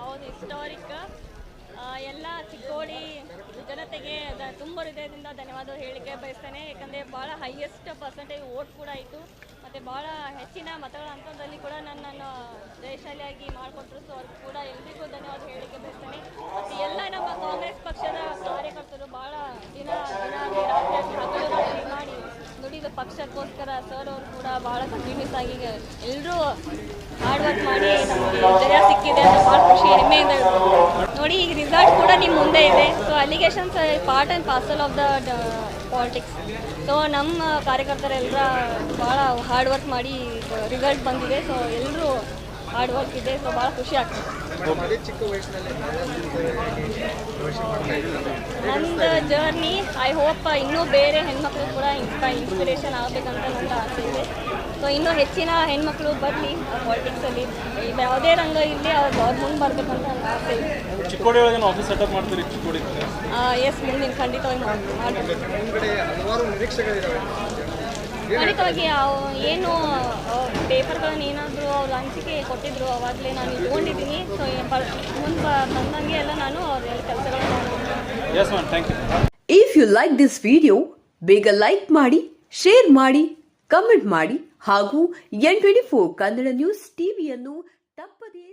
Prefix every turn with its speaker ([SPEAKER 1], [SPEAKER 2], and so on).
[SPEAKER 1] ಹೌದು ಹಿಸ್ಟಾರಿಕ್ ಎಲ್ಲ ಚಿಕ್ಕೋಡಿ ಜನತೆಗೆ ತುಂಬ ಹೃದಯದಿಂದ ಧನ್ಯವಾದ ಹೇಳಿಕೆ ಬಯಸ್ತೇನೆ. ಯಾಕಂದರೆ ಭಾಳ ಹೈಯೆಸ್ಟ್ ಪರ್ಸೆಂಟೇಜ್ ವೋಟ್ ಕೂಡ ಆಯಿತು. ಮತ್ತು ಭಾಳ ಹೆಚ್ಚಿನ ಮತಗಳ ಹಂತದಲ್ಲಿ ಕೂಡ ನನ್ನನ್ನು ಜಯಶಾಲಿಯಾಗಿ ಮಾಡಿಕೊಟ್ರು. ಸೊ ಅವ್ರಿಗೆ ಕೂಡ ಎಲ್ರಿಗೂ ಧನ್ಯವಾದ ಹೇಳಿಕೆ ಬಯಸ್ತೇನೆ ಮತ್ತು ಎಲ್ಲ ನಮ್ಮ ಕಾಂಗ್ರೆಸ್ ಪಕ್ಷದ ಕಾರ್ಯಕರ್ತರು ಭಾಳ ದಿನ ದಿನ ರಾತ್ರಿ ಹಗಲು ರಾತ್ರಿ ಮಾಡಿ ದುಡಿದ ಪಕ್ಷಕ್ಕೋಸ್ಕರ ಸರ್ ಅವರು ಕೂಡ ಭಾಳ ಕಂಟಿನ್ಯೂಸ್ ಆಗಿ ಎಲ್ಲರೂ ಹಾರ್ಡ್ ವರ್ಕ್ ಮಾಡಿ ನಮಗೆ ಜಯ ಸಿಕ್ಕಿದೆ ಅಂತ ಭಾಳ ಖುಷಿ, ಹೆಮ್ಮೆಯಿಂದ ನೋಡಿ, ಈಗ ರಿಸಲ್ಟ್ ಕೂಡ ನಿಮ್ಮ ಮುಂದೆ ಇದೆ. So allegations part and parcel of the politics so ನಮ್ಮ ಕಾರ್ಯಕರ್ತರೆಲ್ಲರ ಭಾಳ ಹಾರ್ಡ್ ವರ್ಕ್ ಮಾಡಿ ರಿಸಲ್ಟ್ ಬಂದಿದೆ. ಸೊ ಎಲ್ಲರೂ ಹಾರ್ಡ್ ವರ್ಕ್ ಇದೆ. ಸೊ ಭಾಳ ಖುಷಿ ಆಗ್ತದೆ. ನಂದು ಜರ್ನಿ ಐ ಹೋಪ್ ಇನ್ನೂ ಬೇರೆ ಹೆಣ್ಮಕ್ಳು ಕೂಡ ಇನ್ಸ್ಪೈ ಇನ್ಸ್ಪಿರೇಷನ್ ಆಗಬೇಕಂತ ನನ್ನ ಆಸೆ ಇದೆ. ಸೊ ಇನ್ನೂ ಹೆಚ್ಚಿನ ಹೆಣ್ಮಕ್ಳು ಬರಲಿ ಪಾಲಿಟಿಕ್ಸಲ್ಲಿ ಯಾವುದೇ ರಂಗ ಇರಲಿ ಅವ್ರು ಅವ್ರ ಮುಂದೆ ಬರಬೇಕಂತ ನನ್ನ ಆಸೆ ಇದೆ.
[SPEAKER 2] ಚಿಕ್ಕೋಡಿ ಒಳಗೆ ಆಫೀಸ್ ಸೆಟಪ್ ಮಾಡ್ತೀರಿ ಚಿಕ್ಕೋಡಿ?
[SPEAKER 1] ಎಸ್ ಮುಂದಿನ ಖಂಡಿತವಾಗಿ
[SPEAKER 3] ಮುಂದ್ಗಡೆ ಹಲವಾರು ನಿರೀಕ್ಷೆಗಳಿದ್ದಾವೆ
[SPEAKER 1] ಖಂಡಿತವಾಗಿ ಅವು ಏನು ಪೇಪರ್ಗಳನ್ನ ಏನಾದರೂ ಅವ್ರು ಹಂಚಿಕೆ ಕೊಟ್ಟಿದ್ರು ಅವಾಗಲೇ ನಾನು ಇಟ್ಕೊಂಡಿದ್ದೀನಿ. ಸೊ ಮುಂದೆ ಬಂದಂಗೆ ಎಲ್ಲ ನಾನು ಅವ್ರ ಕೆಲಸಗಳನ್ನು
[SPEAKER 4] if you like this video ಬೇಗ ಲೈಕ್ ಮಾಡಿ ಶೇರ್ ಮಾಡಿ ಕಮೆಂಟ್ ಮಾಡಿ ಹಾಗೂ N twenty four Kannada news ಟಿವಿಯನ್ನು ತಪ್ಪದೇ